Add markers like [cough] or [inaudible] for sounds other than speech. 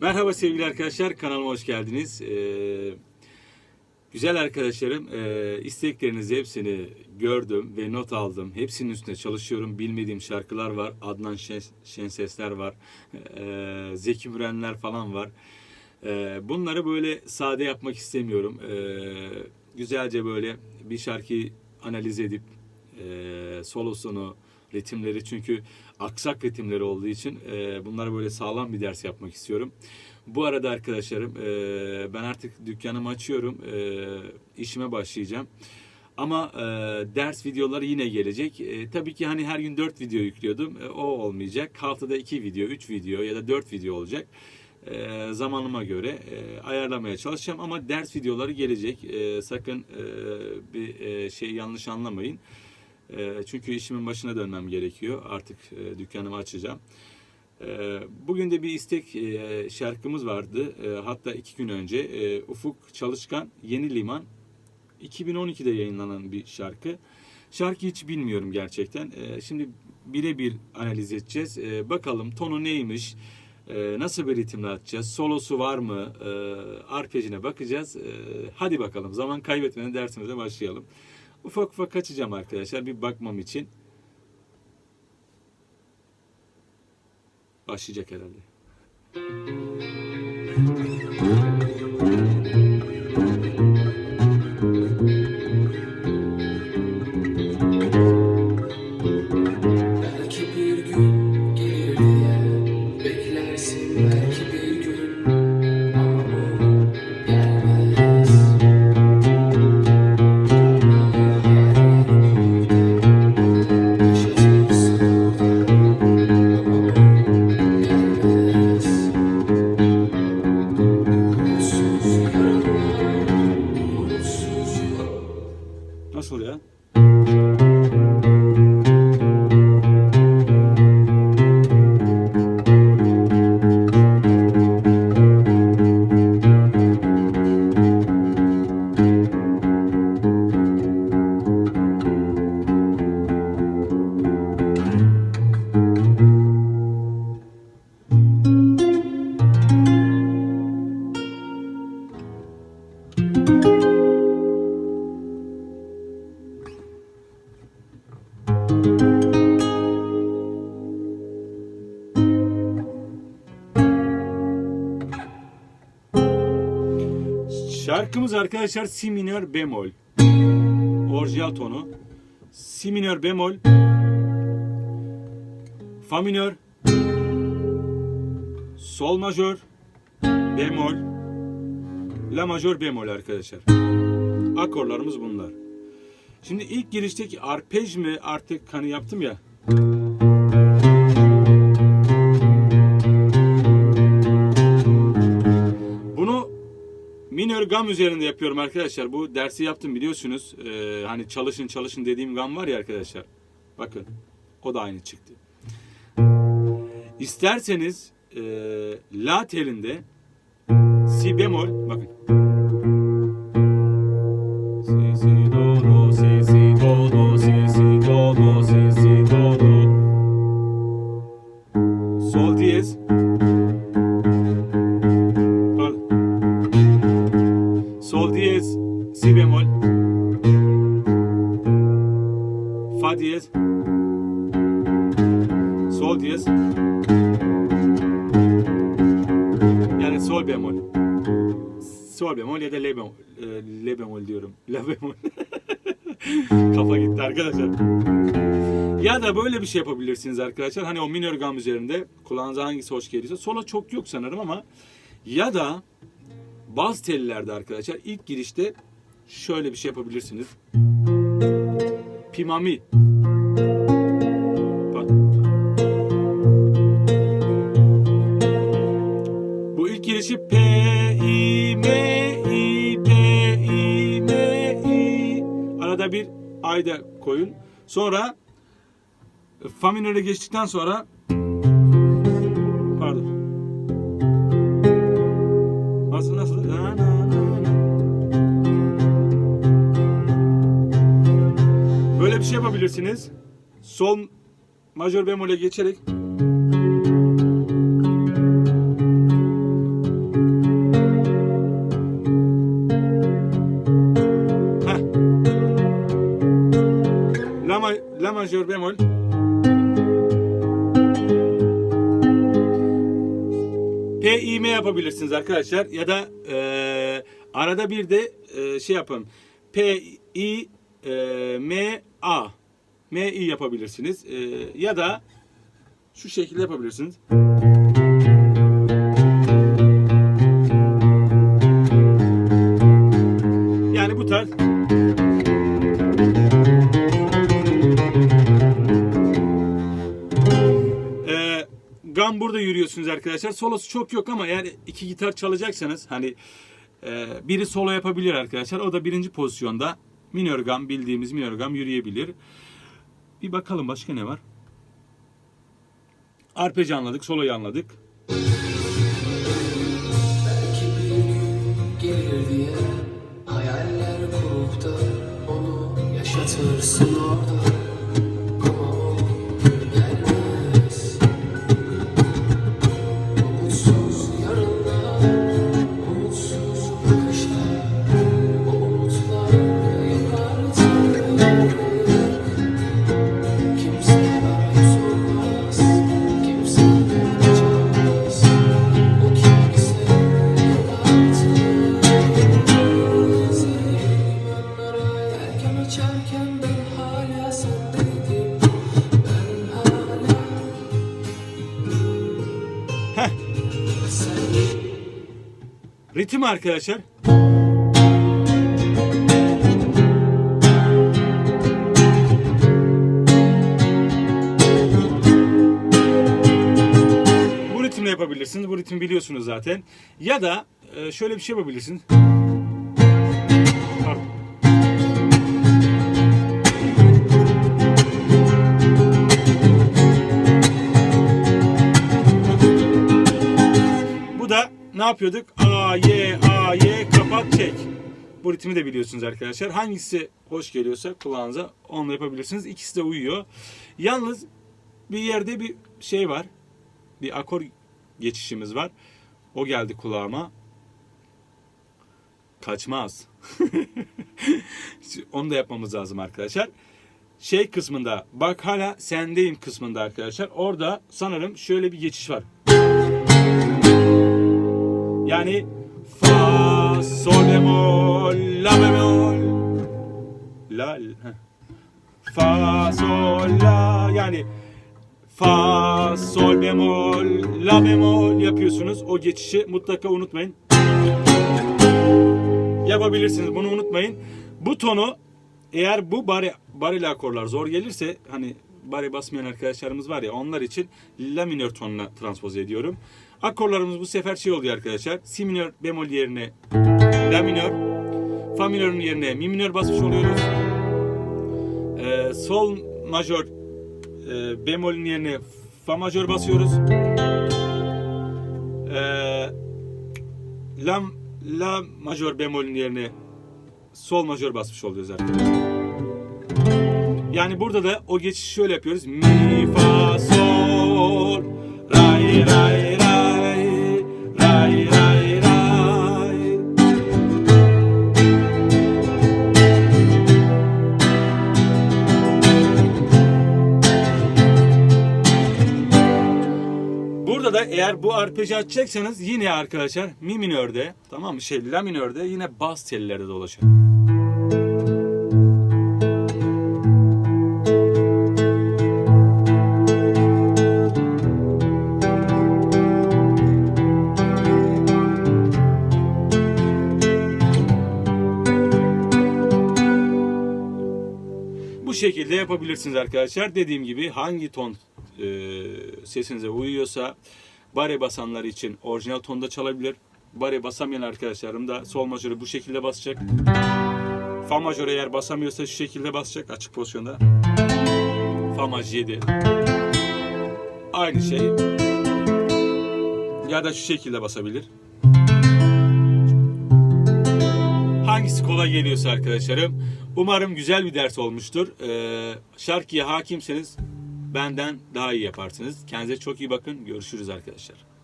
Merhaba sevgili arkadaşlar, kanalıma hoş geldiniz. Ee, güzel arkadaşlarım, e, isteklerinizi hepsini gördüm ve not aldım. Hepsinin üstüne çalışıyorum. Bilmediğim şarkılar var, Adnan Şen, Şensesler var, e, Zeki Mürenler falan var. E, bunları böyle sade yapmak istemiyorum. E, güzelce böyle bir şarkıyı analiz edip e, solosunu, ritimleri çünkü aksak ritimleri olduğu için e, bunlara böyle sağlam bir ders yapmak istiyorum. Bu arada arkadaşlarım e, ben artık dükkanımı açıyorum, e, işime başlayacağım. Ama e, ders videoları yine gelecek. E, tabii ki hani her gün 4 video yüklüyordum. E, o olmayacak. Haftada 2 video, 3 video ya da 4 video olacak. E, zamanıma göre e, ayarlamaya çalışacağım ama ders videoları gelecek. E, sakın e, bir e, şey yanlış anlamayın. E, çünkü işimin başına dönmem gerekiyor. Artık e, dükkanımı açacağım. E, bugün de bir istek e, şarkımız vardı. E, hatta iki gün önce e, Ufuk Çalışkan Yeni Liman 2012'de yayınlanan bir şarkı. Şarkı hiç bilmiyorum gerçekten. E, şimdi birebir analiz edeceğiz. Bakalım tonu neymiş? Nasıl bir ritimle atacağız? Solosu var mı? Arpejine bakacağız. Hadi bakalım zaman kaybetmeden dersimize başlayalım. Ufak ufak kaçacağım arkadaşlar bir bakmam için. Başlayacak herhalde. Şarkımız arkadaşlar si minör bemol. Orijinal tonu. Si minör bemol. Fa minör. Sol majör. Bemol. La majör bemol arkadaşlar. Akorlarımız bunlar. Şimdi ilk girişteki arpej mi artık hani yaptım ya. Gam üzerinde yapıyorum arkadaşlar. Bu dersi yaptım biliyorsunuz. Ee, hani çalışın çalışın dediğim gam var ya arkadaşlar. Bakın o da aynı çıktı. İsterseniz e, la telinde si bemol bakın. Sol bemol ya da le bemol. Ee, Le bemol diyorum. [laughs] La bemol. [laughs] Kafa gitti arkadaşlar. Ya da böyle bir şey yapabilirsiniz arkadaşlar. Hani o minör gam üzerinde kulağınıza hangisi hoş geliyorsa. Sola çok yok sanırım ama ya da Baz tellilerde arkadaşlar ilk girişte şöyle bir şey yapabilirsiniz. Pimami. Bak. Bu ilk girişi P I M ayda koyun. Sonra fa minöre geçtikten sonra pardon. Nasıl nasıl? Na, na, na, na. Böyle bir şey yapabilirsiniz. Sol majör bemole geçerek majör bemol. P, yapabilirsiniz arkadaşlar. Ya da e, arada bir de e, şey yapın. P, I, e, M, A. M, I yapabilirsiniz. E, ya da şu şekilde yapabilirsiniz. Burada yürüyorsunuz arkadaşlar. Solosu çok yok ama eğer iki gitar çalacaksanız hani e, biri solo yapabilir arkadaşlar. O da birinci pozisyonda minör gam bildiğimiz minör gam yürüyebilir. Bir bakalım başka ne var? Arpej anladık, soloyu anladık. Diye Hayaller kurup da Onu yaşatırsın orada Ritim arkadaşlar. Bu ritimle yapabilirsiniz. Bu ritmi biliyorsunuz zaten. Ya da e, şöyle bir şey yapabilirsiniz. Yapıyorduk? A, Y, A, Y, kapat, çek. Bu ritmi de biliyorsunuz arkadaşlar. Hangisi hoş geliyorsa kulağınıza onunla yapabilirsiniz. İkisi de uyuyor. Yalnız bir yerde bir şey var. Bir akor geçişimiz var. O geldi kulağıma. Kaçmaz. [laughs] Onu da yapmamız lazım arkadaşlar. Şey kısmında bak hala sendeyim kısmında arkadaşlar. Orada sanırım şöyle bir geçiş var. Yani fa sol bemol la bemol la fa sol la yani fa sol bemol la bemol yapıyorsunuz. O geçişi mutlaka unutmayın. Yapabilirsiniz bunu unutmayın. Bu tonu eğer bu bari bareli akorlar zor gelirse hani bari basmayan arkadaşlarımız var ya onlar için la minör tonuna transpoze ediyorum. Akorlarımız bu sefer şey oluyor arkadaşlar. Si minör bemol yerine la minör, fa minörün yerine mi minör basmış oluyoruz. Ee, sol majör e, bemolün yerine fa majör basıyoruz. Ee, la, la majör bemolün yerine sol majör basmış oluyoruz arkadaşlar. Yani burada da o geçişi şöyle yapıyoruz. Mi fa sol ray ray ray eğer bu arpeji açacaksanız yine arkadaşlar mi minörde tamam mı şey la minörde yine bas tellerde dolaşır. Bu şekilde yapabilirsiniz arkadaşlar. Dediğim gibi hangi ton e, sesinize uyuyorsa bare basanlar için orijinal tonda çalabilir. Bare basamayan arkadaşlarım da sol majörü bu şekilde basacak. Fa majörü eğer basamıyorsa şu şekilde basacak açık pozisyonda. Fa maj 7. Aynı şey. Ya da şu şekilde basabilir. Hangisi kolay geliyorsa arkadaşlarım. Umarım güzel bir ders olmuştur. Ee, şarkıya hakimseniz benden daha iyi yaparsınız. Kendinize çok iyi bakın. Görüşürüz arkadaşlar.